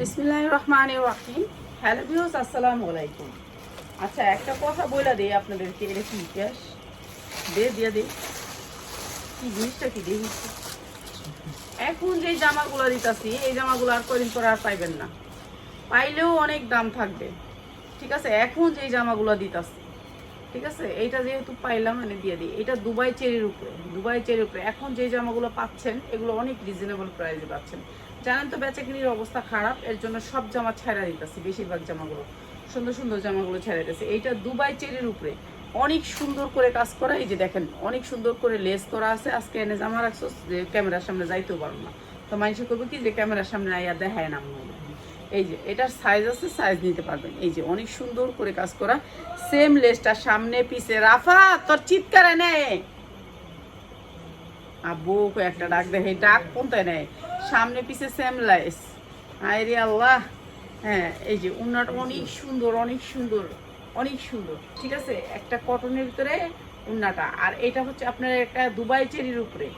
বিসমিল্লাহ রহমান রাহিম। Hello views আসসালামু আলাইকুম। আচ্ছা একটা কথা বলে দিই আপনাদেরকে, এটা কি ইতিহাস? দে, দিয়ে দে। কি জিনিসটা কি দেখি এখন যে জামাগুলো দিতাছি, এই জামাগুলো আর কদিন পরে আর পাইবেন না। পাইলেও অনেক দাম থাকবে। ঠিক আছে? এখন যে জামাগুলো দিতাছি, ঠিক আছে? এইটা যেহেতু পাইলাম মানে দিয়ে দিই। এটা দুবাই চেরির উপরে, দুবাই চেরির উপরে। এখন যে জামাগুলো পাচ্ছেন, এগুলো অনেক রিজনেবল প্রাইসে পাচ্ছেন। জানেন তো বেচাকিনির অবস্থা খারাপ, এর জন্য সব জামা ছেড়া দিতেছি, বেশিরভাগ জামাগুলো। সুন্দর সুন্দর জামাগুলো ছেড়ে দিতেছে। এইটা দুবাই চেরির উপরে। অনেক সুন্দর করে কাজ করা, এই যে দেখেন, অনেক সুন্দর করে লেস করা আছে। আজকে এনে জামা রাখছো, যে ক্যামেরার সামনে যাইতেও পারব না। তো মানুষ করব কি যে ক্যামেরার সামনে আইয়া দেখায় না এই যে, এটার সাইজ আছে সাইজ নিতে পারবেন। এই যে, অনেক সুন্দর করে কাজ করা। সেম লেসটা সামনে, পিছে রাফা, তোর চিৎকার নেয় আব্বু একটা ডাক দেখে ডাক কোনটা নেয়? সামনে পিছে সেম লেস আরে আল্লাহ। হ্যাঁ এই যে উন্নাটা অনেক সুন্দর অনেক সুন্দর অনেক সুন্দর। ঠিক আছে? একটা কটনের ভিতরে উন্নাটা আর এটা হচ্ছে আপনার একটা দুবাই চেরির উপরে।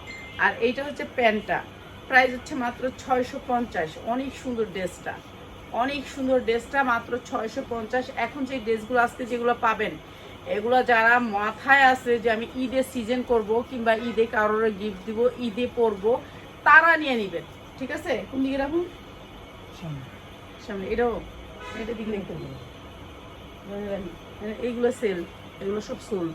আর এইটা হচ্ছে প্যান্টটা। প্রাইস হচ্ছে মাত্র ছয়শো পঞ্চাশ। অনেক সুন্দর ড্রেসটা। অনেক সুন্দর ড্রেসটা মাত্র ছয়শো পঞ্চাশ। এখন যে ড্রেসগুলো আজকে যেগুলো পাবেন, এগুলো যারা মাথায় আছে যে আমি ঈদে সিজন করব কিংবা ঈদে কারোর গিফট দিব, ঈদে পরবো, তারা নিয়ে নেবেন। ঠিক আছে? কোন দিকে রাখুন সামনে। এটাও। এটা দিকে দেখতে এইগুলো সেল এগুলো সব সোল্ড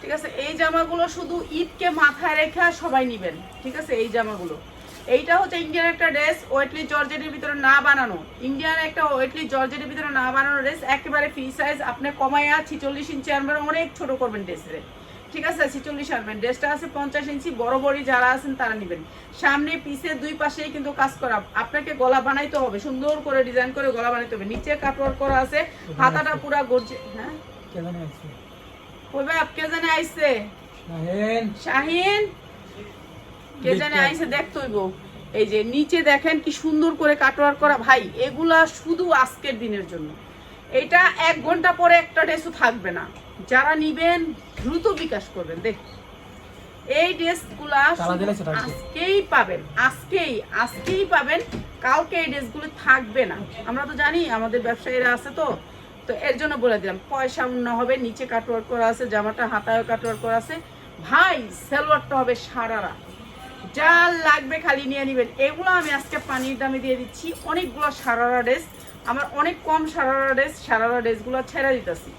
ঠিক আছে? এই জামাগুলো শুধু ঈদকে মাথায় রেখে সবাই নিবেন। ঠিক আছে? এই জামাগুলো। এইটা হচ্ছে ইন্ডিয়ান একটা ড্রেস ওয়েটলি জর্জেটের ভিতরে না বানানো। ইন্ডিয়ান একটা ওয়েটলি জর্জেটের ভিতরে না বানানো ড্রেস একেবারে ফ্রি সাইজ আপনি কমাইয়া ছিচল্লিশ ইঞ্চি আনবেন অনেক ছোট করবেন ড্রেসে ঠিক আছে ছিচল্লিশ আনবেন। ড্রেসটা আছে পঞ্চাশ ইঞ্চি বড় বড় যারা আছেন তারা নেবেন। সামনে পিছে দুই পাশেই কিন্তু কাজ করা। আপনাকে গলা বানাইতে হবে সুন্দর করে ডিজাইন করে গলা বানাইতে হবে। নিচে কাটওয়ার্ক করা আছে হাতাটা পুরা গর্জে হ্যাঁ? কে জানে আইছে? শাহেন। শাহিন? কে জানে আইসে দেখতে হইব। এই যে নিচে দেখেন কি সুন্দর করে কাটোয়ার করা। ভাই এগুলা শুধু আজকের দিনের জন্য। এটা এক ঘণ্টা পরে একটা ড্রেসও থাকবে না। যারা নিবেন দ্রুত বিকাশ করবেন দেখ। এই ড্রেসগুলা। আজকেই পাবেন আজকেই আজকেই পাবেন। কালকে এই ড্রেসগুলো থাকবে না। আমরা তো জানি আমাদের ব্যবসায়ীরা আছে তো। তো এর জন্য বলে দিলাম পয়সা উন্ন হবে নিচে কাটওয়ার করা আছে জামাটা হাতায় কাটওয়ার করা আছে। ভাই সালোয়ারটা হবে সারারা। যা লাগবে খালি নিয়ে নেবেন। এগুলো আমি আজকে পানির দামে দিয়ে দিচ্ছি। অনেকগুলো সারারা ড্রেস। আমার অনেক কম সারারা ড্রেস সারারা ড্রেসগুলো ছেড়ে দিতেছি।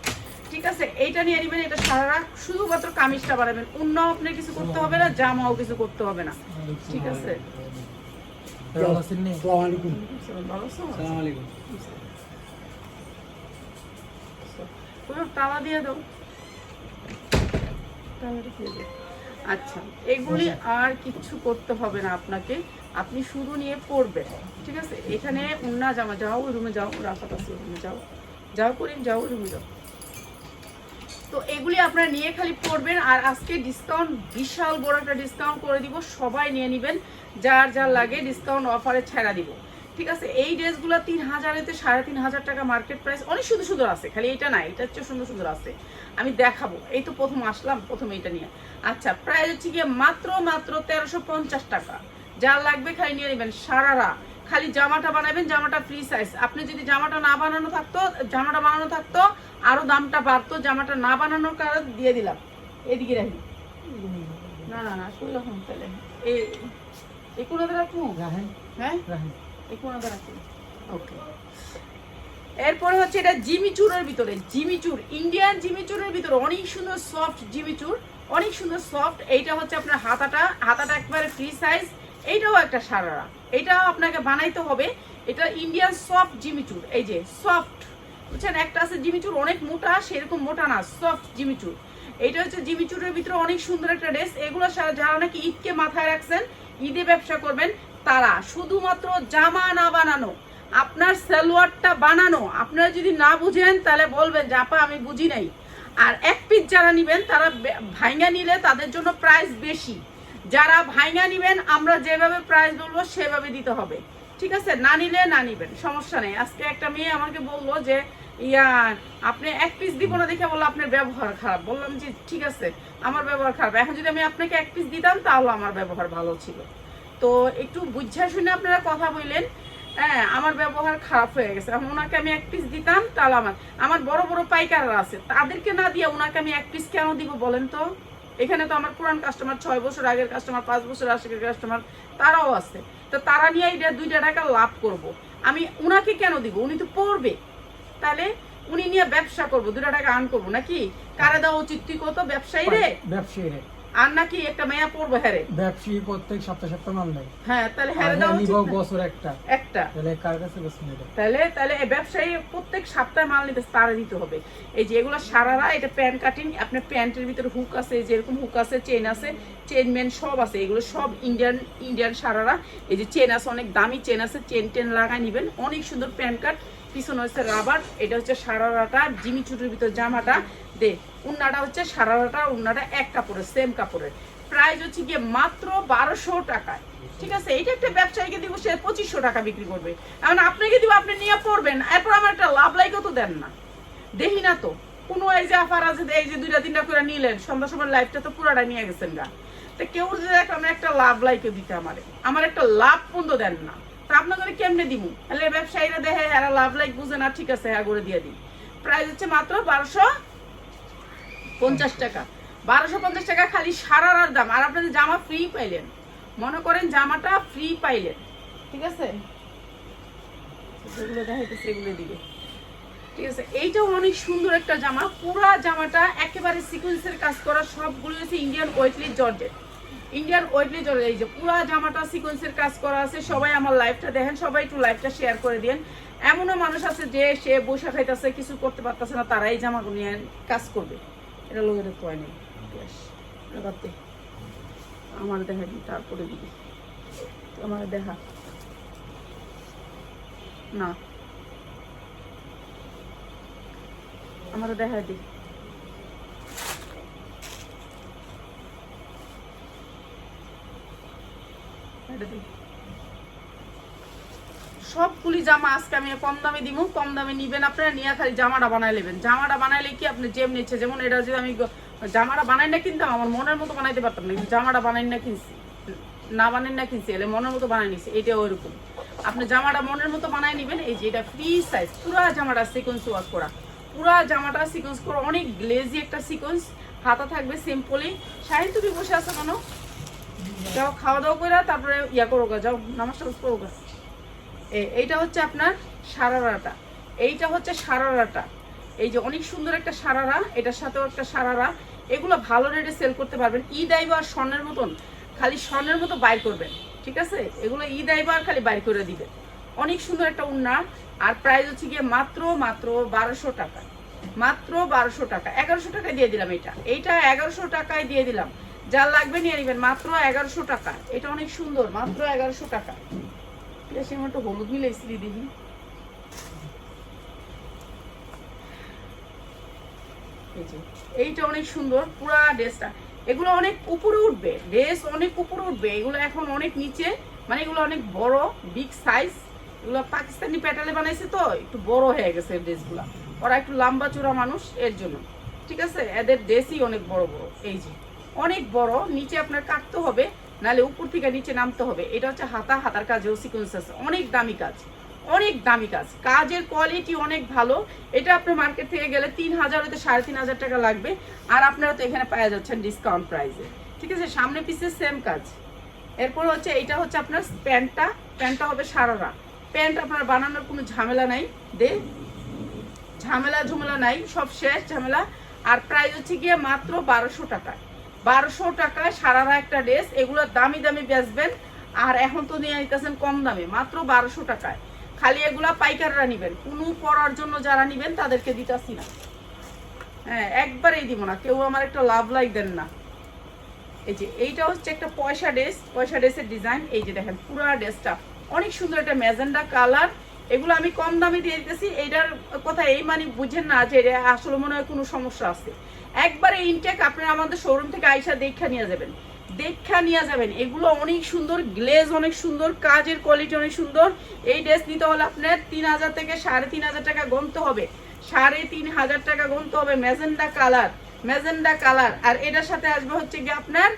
ঠিক আছে এইটা নিয়ে নেবেন এটা সারারা শুধুমাত্র কামিজটা বানাবেন। অন্য আপনার কিছু করতে হবে না জামাও কিছু করতে হবে না। ঠিক আছে? তালা দিয়ে দাও। আচ্ছা এগুলি আর কিচ্ছু করতে হবে না আপনাকে। আপনি শুধু নিয়ে পড়বেন। ঠিক আছে? এখানে উন্না জামা যাও ওই রুমে যাও রাফাত আছে রুমে যাও। যাও করিম যাও রুমে যাও। তো এগুলি আপনারা নিয়ে খালি পড়বেন আর আজকে ডিসকাউন্ট বিশাল বড় একটা ডিসকাউন্ট করে দিব। সবাই নিয়ে নেবেন। যার যার লাগে ডিসকাউন্ট অফারে ছাড়া দিব। ঠিক আছে? এই ড্রেসগুলো তিন হাজারেতে সাড়ে তিন হাজার টাকা মার্কেট প্রাইস অনেক সুন্দর সুন্দর আছে, খালি এটা না, এটা হচ্ছে সুন্দর সুন্দর আছে। আমি দেখাবো। এই তো প্রথম আসলাম, প্রথম এইটা নিয়ে। আচ্ছা প্রাইস হচ্ছে গিয়ে মাত্র মাত্র তেরোশো পঞ্চাশ টাকা। যা লাগবে খালি নিয়ে নেবেন। সারারা। খালি জামাটা বানাবেন জামাটা ফ্রি সাইজ আপনি যদি জামাটা না বানানো থাকতো জামাটা বানানো থাকতো আরও দামটা বাড়তো জামাটা না বানানোর কারণ দিয়ে দিলাম। এদিকে রাখি। না না না শুনলাম তাহলে। এই এই কোনাতে রাখব? হ্যাঁ? এই কোনাতে রাখব ওকে এরপরে হচ্ছে এটা জিমিচুরের ভিতরে। জিমিচুর ইন্ডিয়ান জিমিচুরের ভিতরে। অনেক সুন্দর সফট জিমিচুর অনেক সুন্দর সফট এইটা হচ্ছে আপনার হাতাটা। হাতাটা একবারে ফ্রি সাইজ এইটাও একটা সারারা। এটাও আপনাকে বানাইতে হবে। এটা ইন্ডিয়ান সফট জিমিচুর এই যে সফট বুঝছেন? একটা আছে জিমিচুর অনেক মোটা, সেরকম মোটা না সফট জিমিচুর এটা হচ্ছে জিমিচুরের ভিতরে অনেক সুন্দর একটা ড্রেস এগুলো যারা নাকি ঈদকে মাথায় রাখছেন, ঈদে ব্যবসা করবেন, তারা শুধুমাত্র জামা না বানানো, আপনার সালোয়ারটা বানানো, আপনারা যদি না বুঝেন, তাহলে বলবেন যে, আপা, আমি বুঝি নাই। আর এক পিস যারা নিবেন, তারা ভাইঙ্গা নিলে তাদের জন্য প্রাইস বেশি। যারা ভাইঙ্গা নিবেন, আমরা যেভাবে প্রাইস বলব, সেভাবে দিতে হবে। ঠিক আছে? না নিলে না নিবেন, সমস্যা নেই। আজকে একটা মেয়ে আমাকে বলল যে, ইয়া, আপনি এক পিস দিব না দেখে বলল আপনার ব্যবহার খারাপ। বললাম যে, ঠিক আছে, আমার ব্যবহার খারাপ। এখন যদি আমি আপনাকে এক পিস দিতাম, তাহলে আমার ব্যবহার ভালো ছিল। তো একটু বুঝা শুনে আপনারা কথা বললেন। হ্যাঁ আমার ব্যবহার খারাপ হয়ে গেছে। এখন ওনাকে আমি এক পিস দিতাম, তাহলে আমার আমার বড় বড় পাইকাররা আছে, তাদেরকে না দিয়ে ওনাকে আমি এক পিস কেন দিব বলেন তো? এখানে তো আমার পুরান কাস্টমার ছয় বছর আগের কাস্টমার পাঁচ বছর আগের কাস্টমার তারাও আছে। তো তারা নিয়ে এটা দুইটা টাকা লাভ করব। আমি উনাকে কেন দিব? উনি তো পড়বে। তাহলে উনি নিয়ে ব্যবসা করব দুটা টাকা আর্ন করব নাকি? কারা দেওয়া উচিত? তুই কত? ব্যবসায়ী রে? ব্যবসায়ী রে। আর নাকি একটা মেয়া পড়ব হ্যারে ব্যবসায়ী প্রত্যেক সপ্তাহ সপ্তাহ মাল নেয় হ্যাঁ তাহলে হ্যারে হ্যাঁ দেওয়া নিব বছর একটা। একটা। তাহলে কার কাছে নেবে? তাহলে তাহলে এই ব্যবসায়ী প্রত্যেক সপ্তাহে মাল নিতে তারা দিতে হবে। এই যে এগুলো সারারা এটা প্যান্ট কাটিং আপনার প্যান্টের ভিতরে হুক আছে এই যে এরকম হুক আছে চেন আছে চেন মেন সব আছে এগুলো সব ইন্ডিয়ান ইন্ডিয়ান সারারা। এই যে চেন আছে অনেক দামি চেন আছে চেন টেন লাগাই নিবেন। অনেক সুন্দর প্যান্ট কাট পিছনে হচ্ছে রাবার এটা হচ্ছে সারারাটা জিমি চুটির ভিতর জামাটা। দে। উন্নাটা হচ্ছে সারারাটা উন্নাটা এক কাপড়ের সেম কাপড়ের। প্রাইস হচ্ছে গিয়ে মাত্র বারোশো টাকায়। ঠিক আছে? এইটা একটা ব্যবসায়ীকে দিব, সে পঁচিশশো টাকা বিক্রি করবে। এখন আপনাকে দিব, আপনি নিয়ে পড়বেন। এরপর আমার একটা লাভ লাইকও তো দেন না। দেখি না তো। কোনো এই যে আফার আছে এই যে দুইটা, তিনটা করে নিলেন, সন্ধ্যা সময় লাইফটা তো পুরাটা নিয়ে গেছেন গা। তো কেউ যদি দেখ আমি একটা লাভ লাইকও দিতে আমারে। আমার একটা লাভ পর্যন্ত দেন না। তা আপনাদের কেমনে দিব তাহলে ব্যবসায়ীরা দেখে এরা লাভ লাইক বুঝে না, ঠিক আছে হ্যাঁ করে দিয়ে দিই। প্রাইস হচ্ছে মাত্র বারোশো পঞ্চাশ টাকা। বারোশো পঞ্চাশ টাকা খালি সারার দাম। আর আপনাদের জামা ফ্রি পাইলেন। মনে করেন জামাটা ফ্রি পাইলেন। ঠিক আছে? ঠিক আছে? এইটাও অনেক সুন্দর একটা জামা। পুরা জামাটা একেবারে সিকুয়েন্সের কাজ করা। সবগুলো হচ্ছে Indian weightless georgette Indian weightless georgette এই যে পুরা জামাটা সিকুয়েন্সের কাজ করা আছে। সবাই আমার লাইফটা দেখেন, সবাই একটু লাইফটা শেয়ার করে দিন এমনও মানুষ আছে যে সে বসে খাইতেছে কিছু করতে পারতেছে না তারা এই জামাগুলো নিয়ে কাজ করবে। এটা লোকের কয় নেই বাদ দে। আমার দেখা দিই তারপরে দিবি। আমার দেখা। না। আমার দেখা দিই এটা দিই। সবগুলি জামা আজকে আমি কম দামে দিব কম দামে নিবেন আপনারা, নিয়ে খালি জামাটা বানাই নেবেন। জামাটা বানাইলে কি আপনি জেম নিচ্ছে যেমন এটা যদি আমি জামাটা বানাই না কিনতাম, আমার মনের মতো বানাইতে পারতাম না, কিন্তু জামাটা বানাই না কিনছি। না বানাই না কিনছি, এলে মনের মতো বানাই নিছি এটা ওইরকম আপনি জামাটা মনের মতো বানাই নিবেন, এই যে এটা ফ্রি সাইজ পুরা জামাটা সিকোয়েন্স ওয়ার্ক করা। পুরা জামাটা সিকোয়েন্স করা, অনেক গ্লেজি একটা সিকোয়েন্স হাতা থাকবে সিম্পলি শাহিন, তুমি বসে আছো কেন? যাও খাওয়া দাওয়া করে তারপরে ইয়া করো যাও নামাজ করো গা। এইটা হচ্ছে আপনার সারারাটা। এইটা হচ্ছে সারারাটা। এই যে অনেক সুন্দর একটা সারারা, এটার সাথেও একটা সারারা। এগুলো ভালো রেটে সেল করতে পারবেন। ঈদ আইবার স্বর্ণের মতন খালি স্বর্ণের মতো বাইর করবেন, ঠিক আছে? এগুলো ঈদ আইবার খালি বাইর করে দিবেন। অনেক সুন্দর একটা উন্না। আর প্রাইস হচ্ছে গিয়ে মাত্র মাত্র বারোশো টাকা। মাত্র বারোশো টাকা। এগারোশো টাকায় দিয়ে দিলাম এটা এইটা এগারোশো টাকায় দিয়ে দিলাম। যা লাগবে নিয়ে নেবেন। মাত্র এগারোশো টাকা। এটা অনেক সুন্দর। মাত্র এগারোশো টাকা। আমার একটু হলুদ মিলে ইস্ত্রি দিবি এইটা অনেক সুন্দর, পুরা ড্রেসটা। এগুলো অনেক উপরে উঠবে, ড্রেস অনেক উপরে উঠবে, এগুলো এখন অনেক নিচে মানে এগুলো অনেক বড় বিগ সাইজ এগুলো পাকিস্তানি প্যাটালে বানাইছে তো, একটু বড় হয়ে গেছে ড্রেসগুলো। ওরা একটু লম্বা চূড়া মানুষ, এর জন্য। ঠিক আছে? এদের ড্রেসই অনেক বড় বড়, এই যে। অনেক বড়, নিচে আপনার কাটতে হবে নাহলে উপর থেকে নিচে নামতে হবে। এটা হচ্ছে হাতা, হাতার কাজেও সিকোয়েন্স আছে অনেক দামি কাজ, অনেক দামি কাজ। কাজের কোয়ালিটি অনেক ভালো। এটা আপনার মার্কেট থেকে গেলে তিন হাজার হতে সাড়ে তিন হাজার টাকা লাগবে। আর আপনারা তো এখানে পাওয়া যাচ্ছেন ডিসকাউন্ট প্রাইসে ঠিক আছে? সামনে পিছে সেম কাজ। এরপর হচ্ছে এটা হচ্ছে আপনার প্যান্টটা। প্যান্টটা হবে সারারা। প্যান্ট আপনার বানানোর কোনো ঝামেলা নাই। দে। ঝামেলা ঝুমেলা নাই। সব শেষ ঝামেলা। আর প্রাইস হচ্ছে গিয়ে মাত্র বারোশো টাকা। বারোশো টাকায় সারারা একটা ড্রেস এগুলো দামি দামি বেচবেন, আর এখন তো নিয়ে নিতেছেন কম দামে, মাত্র বারোশো টাকায়। খালি এগুলা পাইকাররা নিবেন, কোনো পরার জন্য যারা নিবেন তাদেরকে দিতাছি না। হ্যাঁ একবারেই দিব না, কেউ আমার একটা লাভ লাইক দেন না। এই যে, এইটা হচ্ছে একটা পয়সা ড্রেস, পয়সা ড্রেসের ডিজাইন, এই যে দেখেন পুরো ড্রেসটা। অনেক সুন্দর একটা ম্যাজেন্ডা কালার, এগুলো আমি কম দামে দিয়ে দিতেছি এটার কথা এই মানে বুঝেন না যে আসলে মনে হয় কোনো সমস্যা আছে। একবারে ইনটেক আপনারা আমাদের শোরুম থেকে আইসা দেখা নিয়ে যাবেন। দেখা নিয়ে যাবেন। এগুলো অনেক সুন্দর গ্লেজ অনেক সুন্দর, কাজের কোয়ালিটি অনেক সুন্দর। এই ড্রেস নিতে হলে আপনার তিন হাজার থেকে সাড়ে তিন হাজার টাকা গুনতে হবে। সাড়ে তিন হাজার টাকা গুনতে হবে ম্যাজেন্ডা কালার ম্যাজেন্ডা কালার। আর এটার সাথে আসবে হচ্ছে গিয়ে আপনার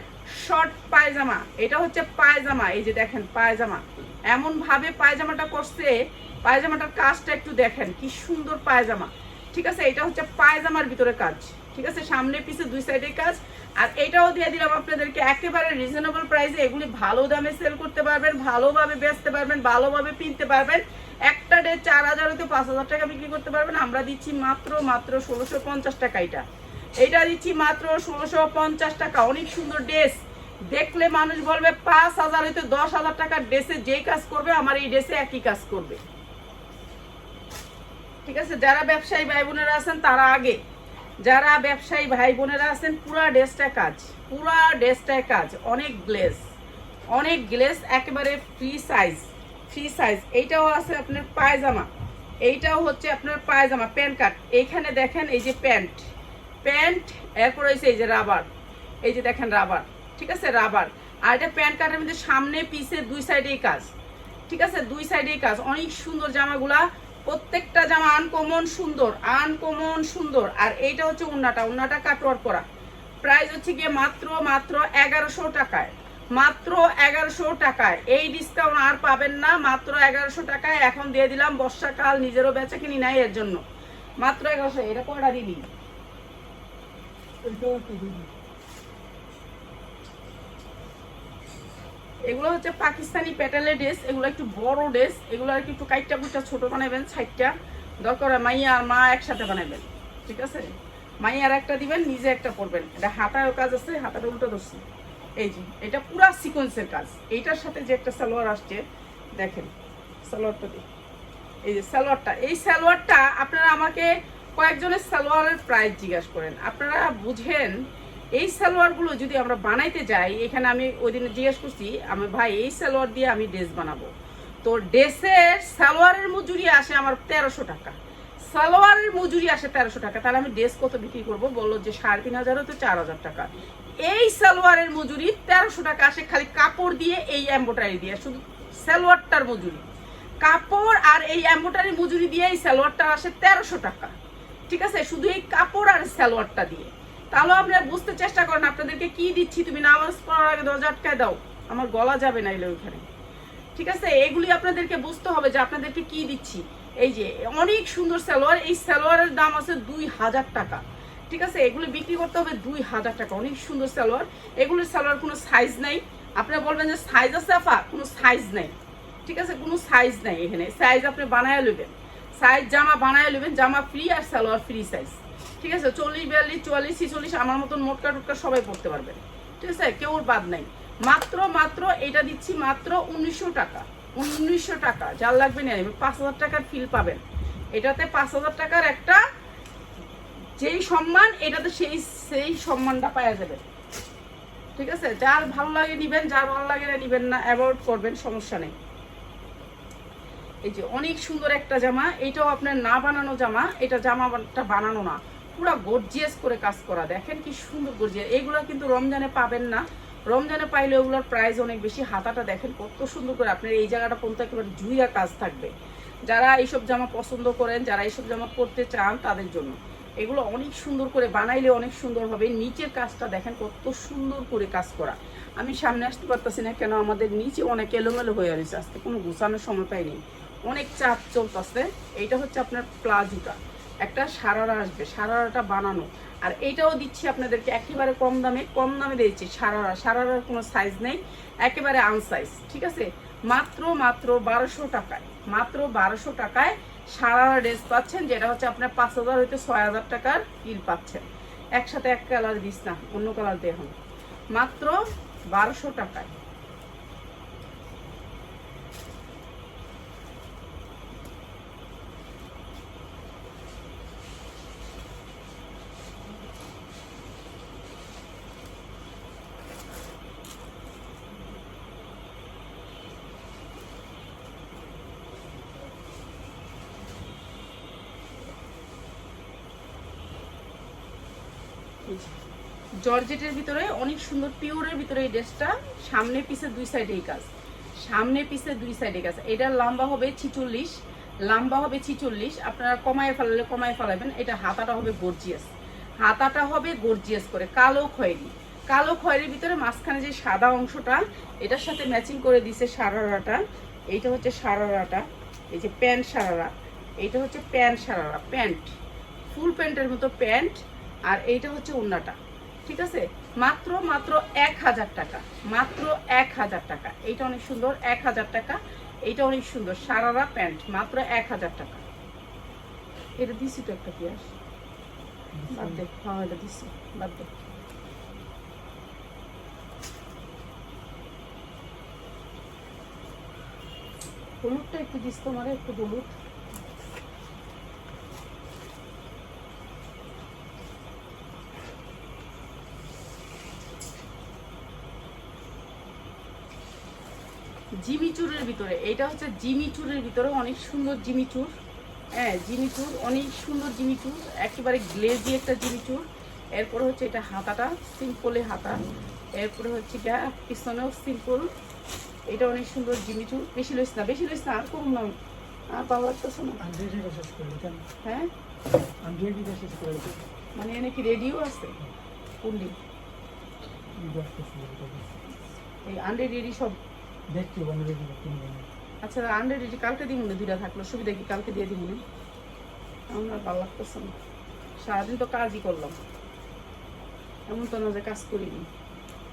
শর্ট পায়জামা। এটা হচ্ছে পায়জামা। এই যে দেখেন, পায়জামা। এমন ভাবে পায়জামাটা করছে পায়জামাটার কাজটা একটু দেখেন, কি সুন্দর পায়জামা। ঠিক আছে, এটা হচ্ছে পায়জামার ভিতরে কাজ। ঠিক আছে? সামনে পিছে দুই সাইডে কাজ। আর এটাও দিয়ে দিলাম আপনাদেরকে একেবারে রিজনেবল প্রাইসে এগুলি ভালো দামে সেল করতে পারবেন, ভালোভাবে বেচতে পারবেন, ভালোভাবে কিনতে পারবেন। একটা ডে চার হাজার হতে পাঁচ হাজার টাকা বিক্রি করতে পারবেন। আমরা দিচ্ছি মাত্র মাত্র ষোলোশো পঞ্চাশ টাকা এটা। এটা দিচ্ছি মাত্র ষোলোশো পঞ্চাশ টাকা। অনেক সুন্দর ড্রেস দেখলে মানুষ বলবে, পাঁচ হাজার হইতে দশ হাজার টাকার ড্রেসে যেই কাজ করবে, আমার এই ড্রেসে একই কাজ করবে। ঠিক আছে? যারা ব্যবসায়ী ভাই বোনেরা আছেন, তারা আগে যারা ব্যবসায়ী ভাই বোনেরা আছেন, পুরা ড্রেসটা কাজ, পুরা ড্রেসটায় কাজ, অনেক গ্লেস অনেক গ্লেস একেবারে ফ্রি সাইজ ফ্রি সাইজ এইটাও আছে আপনার পায়জামা, এইটাও হচ্ছে আপনার পায়জামা প্যান্ট কাট এইখানে দেখেন এই যে প্যান্ট প্যান্ট, এরপর হয়েছে এই যে রাবার, এই যে দেখেন রাবার, ঠিক আছে, রাবার। আর এটা প্যান্ট কাটের মধ্যে সামনে, পিছে দুই সাইডেই কাজ, ঠিক আছে, দুই সাইডেই কাজ। অনেক সুন্দর জামাগুলা প্রত্যেকটা জামা আনকমন সুন্দর আনকমন সুন্দর। আর এইটা হচ্ছে উন্নাটা উন্নাটা কাটওয়ার করা। প্রাইস হচ্ছে গিয়ে মাত্র মাত্র এগারোশো টাকায়। মাত্র এগারোশো টাকায়। এই ডিসকাউন্ট আর পাবেন না, মাত্র এগারোশো টাকায়। এখন দিয়ে দিলাম, বর্ষাকাল, নিজেরও বেচা কিনি নাই এর জন্য। মাত্র এগারোশো, এটা কটা দিলি এইটাও একটা দিন। এগুলো হচ্ছে পাকিস্তানি প্যাটেলের ড্রেস, এগুলো একটু বড় ড্রেস, এগুলো আর কি একটু কাইটটা কুইটটা ছোট বানাবেন সাইডটা দরকার মাইয়া আর মা একসাথে বানাবেন ঠিক আছে? মাইয়ার একটা দিবেন, নিজে একটা পরবেন। এটা হাতায়ও কাজ আছে, হাতাটা উল্টো ধরছি। এই যে, এটা পুরা সিকোয়েন্সের কাজ। এইটার সাথে যে একটা সালোয়ার আসছে, দেখেন, সালোয়ারটা দিই এই যে সালোয়ারটা, এই সালোয়ারটা আপনারা আমাকে কয়েকজনের সালোয়ারের প্রাইস জিজ্ঞাসা করেন। আপনারা বুঝেন এই সালোয়ারগুলো যদি আমরা বানাইতে যাই, এখানে আমি ওই দিন জিজ্ঞেস করছি, আমি, ভাই, এই সালোয়ার দিয়ে আমি ড্রেস বানাবো? তো ড্রেসের সালোয়ারের মজুরি আসে আমার তেরোশো টাকা। সালোয়ারের মজুরি আসে তেরোশো টাকা। তাহলে আমি ড্রেস কত বিক্রি করব? বলল যে সাড়ে তিন হাজার হতে চার হাজার টাকা। এই সালোয়ারের মজুরি তেরোশো টাকা আসে খালি কাপড় দিয়ে এই এম্বোটারি দিয়ে, শুধু সালোয়ারটার মজুরি। কাপড় আর এই এম্বোটারি মজুরি দিয়ে এই সালোয়ারটা আসে তেরোশো টাকা। ঠিক আছে? শুধু এই কাপড় আর সালোয়ারটা দিয়ে। তাহলে আপনারা বুঝতে চেষ্টা করেন, আপনাদেরকে কি দিচ্ছি, তুমি নামাজ পড়ার আগে দরজা আটকায় দাও। আমার গলা যাবে না এলে ওইখানে। ঠিক আছে? এগুলি আপনাদেরকে বুঝতে হবে যে আপনাদেরকে কি দিচ্ছি। এই যে, অনেক সুন্দর সালোয়ার, এই সালোয়ারের দাম আছে দুই হাজার টাকা। ঠিক আছে? এগুলো বিক্রি করতে হবে দুই হাজার টাকা। অনেক সুন্দর সালোয়ার। এগুলোর সালোয়ার কোনো সাইজ নাই। আপনারা বলবেন যে সাইজ আছে আফা? কোনো সাইজ নাই। ঠিক আছে? কোনো সাইজ নাই এখানে। সাইজ আপনি বানায় নেবেন সাইজ জামা বানায় নেবেন জামা ফ্রি আর সালোয়ার ফ্রি সাইজ ঠিক আছে, চল্লিশ, বিয়াল্লিশ, চুয়াল্লিশ, ছিচল্লিশ, আমার মতন মোটকা টোটকা সবাই পড়তে পারবেন ঠিক আছে, কেউ বাদ নাই। মাত্র মাত্র এটা দিচ্ছি মাত্র উনিশশো টাকা। উনিশশো টাকা, যার লাগবে নিয়ে পাঁচ হাজার টাকার ফিল পাবেন। এটাতে পাঁচ হাজার টাকার একটা যেই সম্মান, এটাতে সেই সেই সম্মানটা পাওয়া যাবে। ঠিক আছে, যার ভালো লাগে নিবেন, যার ভালো লাগে না নিবেন না, অ্যাভয়েড করবেন, সমস্যা নেই। এই যে অনেক সুন্দর একটা জামা, এটাও আপনার না বানানো জামা, এটা জামাটা বানানো না। পুরো গর্জিয়াস করে কাজ করা। দেখেন কি সুন্দর গর্জিয়াস। এগুলো কিন্তু রমজানে পাবেন না। রমজানে পাইলে ওগুলোর প্রাইস অনেক বেশি। হাতাটা দেখেন কত সুন্দর করে আপনার এই জায়গাটা পর্যন্ত একেবারে জুইয়া কাজ থাকবে। যারা এইসব জামা পছন্দ করেন, যারা এইসব জামা পরতে চান তাদের জন্য। এগুলো অনেক সুন্দর করে বানাইলে অনেক সুন্দর হবে। নিচের কাজটা দেখেন কত সুন্দর করে কাজ করা। আমি সামনে আসতে পারতেছি না কেন, আমাদের নিচে অনেক এলোমেলো হয়ে রয়েছে। আজকে কোনো গুছানোর সময় পাইনি অনেক চাপ চলতেছে। এইটা হচ্ছে আপনার প্লাজোটা। একটা সারারা আসবে, সারারাটা বানানো। আর এইটাও দিচ্ছি আপনাদেরকে একেবারে কম দামে কম দামে দিয়েছি সারারা। সারারার কোনো সাইজ নেই, একেবারে আনসাইজ ঠিক আছে? মাত্র মাত্র বারোশো টাকায়, মাত্র বারোশো টাকায় সারারা ড্রেস পাচ্ছেন, যেটা হচ্ছে আপনার পাঁচ হাজার হইতে ছয় হাজার টাকার বিল পাচ্ছেন। একসাথে এক কালার দিস না, অন্য কালার দিয়ে মাত্র বারোশো টাকায়। জর্জেটের ভিতরে, অনেক সুন্দর পিওরের ভিতরে এই ড্রেসটা, সামনে পিছে দুই সাইডেই কাজ। সামনে পিছে দুই সাইডে কাজ। এটার লম্বা হবে ছিচল্লিশ, লম্বা হবে ছিচল্লিশ। আপনারা কমায় ফেলালে কমায় ফেলাবেন। এটা হাতাটা হবে গর্জিয়াস হাতাটা হবে গর্জিয়াস করে, কালো খয়েরি। কালো খয়েরির ভিতরে মাঝখানে যে সাদা অংশটা, এটার সাথে ম্যাচিং করে দিছে সারারাটা। এইটা হচ্ছে সারারাটা। এই যে প্যান্ট সারারা। এইটা হচ্ছে প্যান্ট সারারা, প্যান্ট। ফুল প্যান্টের মতো প্যান্ট। আর এইটা হচ্ছে ওন্নাটা। ঠিক আছে? মাত্র মাত্র এক হাজার টাকা। মাত্র এক হাজার টাকা। এইটা অনেক সুন্দর এক হাজার টাকা। এইটা অনেক সুন্দর সারারা প্যান্ট মাত্র এক হাজার টাকা। এটা দিছি তো একটা পিয়াস বাদ দে হ্যাঁ এটা দিছি বাদ দে। হলুদটা একটু দিস তোমার একটু হলুদ। জিমিচুরের ভিতরে এটা হচ্ছে জিমিচুরের ভিতরে অনেক সুন্দর জিমিচুর হ্যাঁ জিমিচুর অনেক সুন্দর জিমিচুর একেবারে গ্লেজি একটা জিমিচুর এরপরে হচ্ছে এটা হাতাটা সিম্পলে হাতা। এরপরে হচ্ছে গা পিছনেও সিম্পল এটা অনেক সুন্দর জিমিচুর বেশি লইস না বেশি লইস না আর করুন না আর ভালো লাগতেছে না। আন্ড্রেডিটা শেষ করে কেন? হ্যাঁ? মানে এনে কি রেডিও আছে? কুন্ডি এই আন্ডে রেডি সব। দেখছি বন্ধ রেডি কিনবো না আচ্ছা আন্ডে রেডি কালকে দিব না দুইটা থাকল, সুবিধা কি কালকে দিয়ে দিব না আমার ভালো লাগতেছে না। সারাদিন তো কাজই করলাম। এমন তো না যে কাজ করিনি।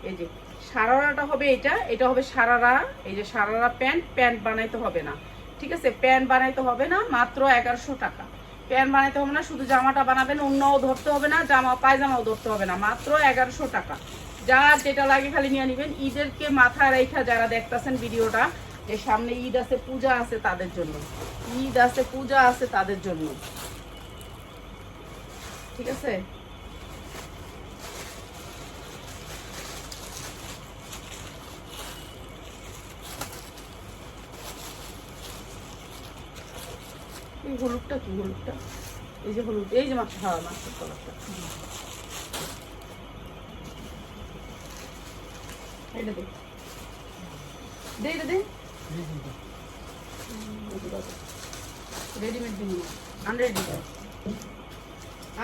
এই যে, সারারাটা হবে এটা এটা হবে সারারা, এই যে সারারা প্যান্ট প্যান্ট বানাইতে হবে না। ঠিক আছে? প্যান্ট বানাইতে হবে না, মাত্র এগারোশো টাকা। প্যান্ট বানাইতে হবে না, শুধু জামাটা বানাবেন, অন্যও ধরতে হবে না, জামা, পায়জামাও ধরতে হবে না, মাত্র এগারোশো টাকা। যার যেটা লাগে খালি নিয়ে নেবেন। ঈদেরকে মাথা রেখা যারা দেখতেছেন ভিডিওটা, যে সামনে ঈদ আছে, পূজা আছে তাদের জন্য। ঈদ আছে, পূজা আছে তাদের জন্য। ঠিক আছে? এই হলুদটা কি? হলুদটা? এই যে হলুদ, এই যে মাছ হ্যাঁ মাছের কালারটা। এটা দে। দে, এটা দে। রেডিমেড দিন আনরেডি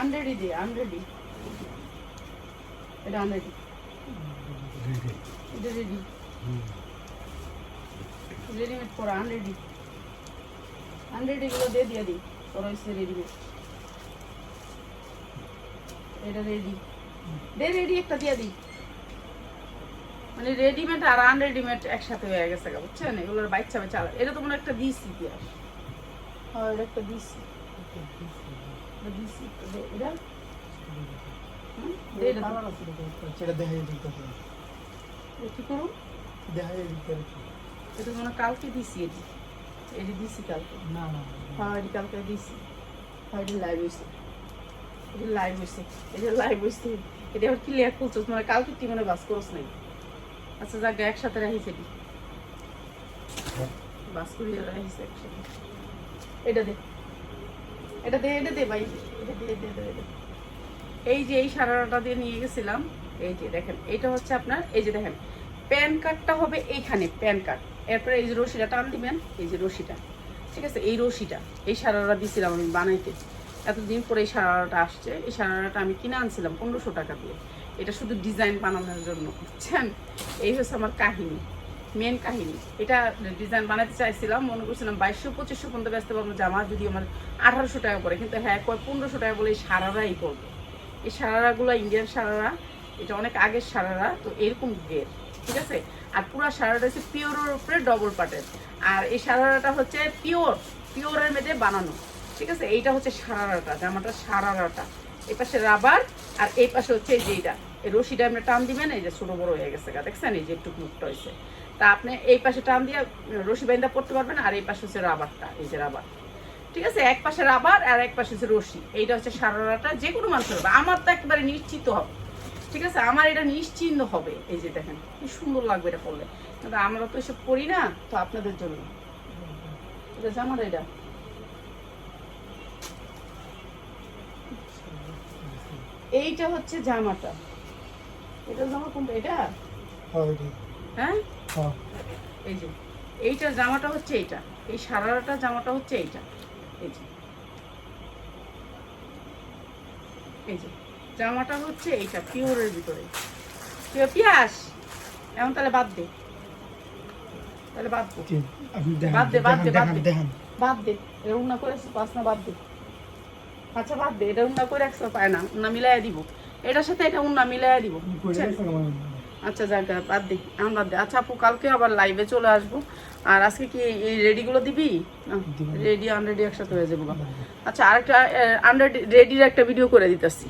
আনরেডি দে আনরেডি এটা আনরেডি এটা রেডি রেডিমেড করা আনরেডি আনরেডি গুলো দিয়ে দিয়ে দিই করা হয়েছে রেডিমেড এটা রেডি দে রেডি একটা দিয়ে দিই মানে রেডিমেড আর আনরেডিমেড একসাথে হয়ে গেছে গা, বুঝছেন? এগুলোর বাইক চাবে চালা এটা তো মনে হয় একটা দিছি পিয়াস হ্যাঁ এটা একটা দিছি এটা দিছি এটা- এটা? হুম? এটা দে। কালার আছে সেটা দেখাই দিতে হবে। এটা কি করুন দেখাই দিতে হবে। এটা মনে হয় কালকে দিছি এটি এটি দিছি কালকে? না না হ্যাঁ এটি কালকে দিছি হ্যাঁ এটি লাইভ হয়েছে। এটি লাইভ হয়েছে। এটা লাইভ হয়েছে। এটা আবার ক্লিয়ার করছ মানে কালকে কি মনে বাস করছ নাই। আচ্ছা যাক একসাথে রাখিছে একসাথে। এটা দে। এটা দে এটা দে ভাই। এই যে, এই সারাটা দিয়ে নিয়ে গেছিলাম দেখেন হচ্ছে আপনার, এই যে দেখেন, প্যান কার্ডটা হবে এইখানে, প্যান কার্ড। এরপরে এই যে রশিটা টান দিবেন, এই যে রশিটা। ঠিক আছে? এই রশিটা, এই সারারা দিয়েছিলাম আমি বানাইতে। এতদিন পরে এই সারারাটা আসছে, এই সারারাটা আমি কিনে আনছিলাম পনেরোশো টাকা দিয়ে। এটা শুধু ডিজাইন বানানোর জন্য বুঝছেন? এই হচ্ছে আমার কাহিনী মেন কাহিনী। এটা ডিজাইন বানাতে চাইছিলাম, মনে করছিলাম বাইশশো, পঁচিশশো পর্যন্ত ব্যস্ত পারব জামা যদি আমার আঠারোশো টাকা করে কিন্তু হ্যাঁ কয়, পনেরোশো টাকা বলে এই সারারাই করবে এই সারারাগুলো ইন্ডিয়ান সারারা, এটা অনেক আগের সারারা, তো এরকম ঘের ঠিক আছে? আর পুরো সারাটা হচ্ছে পিওরের উপরে ডবল পাটের আর এই সারারাটা হচ্ছে পিওর পিওরের মেঝে বানানো, ঠিক আছে? এইটা হচ্ছে সারারাটা, জামাটা সারারাটা। এই পাশে রাবার আর এই পাশে হচ্ছে এই যে এইটা এই রশিটা আপনি টান দিবেন, এই যে ছোট বড় হয়ে গেছে গা। দেখছেন? এই যে একটু মুখটা হয়েছে। তা আপনি এই পাশে টান দিয়ে রশি বাইন্দা পড়তে পারবেন আর এই পাশে হচ্ছে রাবারটা, এই যে রাবার। ঠিক আছে? এক পাশে রাবার আর এক পাশে হচ্ছে রশি। এইটা হচ্ছে সারারাটা যে কোনো মানুষ হবে। আমার তো একেবারে নিশ্চিত হবে। ঠিক আছে? আমার এটা নিশ্চিন্ত হবে। এই যে দেখেন, কি সুন্দর লাগবে এটা পরলে কিন্তু আমরা তো এসব করি না, তো আপনাদের জন্য। এটা জামার এটা? এইটা হচ্ছে জামাটা। এটা জামা কোনটা? এটা? হ্যাঁ হ্যাঁ? এই যে এইটা জামাটা হচ্ছে এইটা। এই সারাটা জামাটা হচ্ছে এইটা। এই যে। এই যে জামাটা হচ্ছে এইটা পিওরের ভিতরে। তুই পিয়াস! এখন তাহলে বাদ দে। তাহলে বাদ দে। বাদ দে, বাদ দে, বাদ দে। বাদ দে। এটা উন্না করে পাস না বাদ দে। আচ্ছা বাদ দে এটা উন্না করে একসাথে পায় না উন্না মিলাই দিব। এটার সাথে এটা উন্না মিলাই দিব আচ্ছা যাক বাদ দে এখন বাদ দে। আচ্ছা আপু কালকে আবার লাইভে চলে আসব। আর আজকে কি এই রেডিগুলো দিবি? রেডি আনরেডি একসাথে হয়ে যাব আচ্ছা আরেকটা আনরেডি রেডির একটা ভিডিও করে দিতেছি।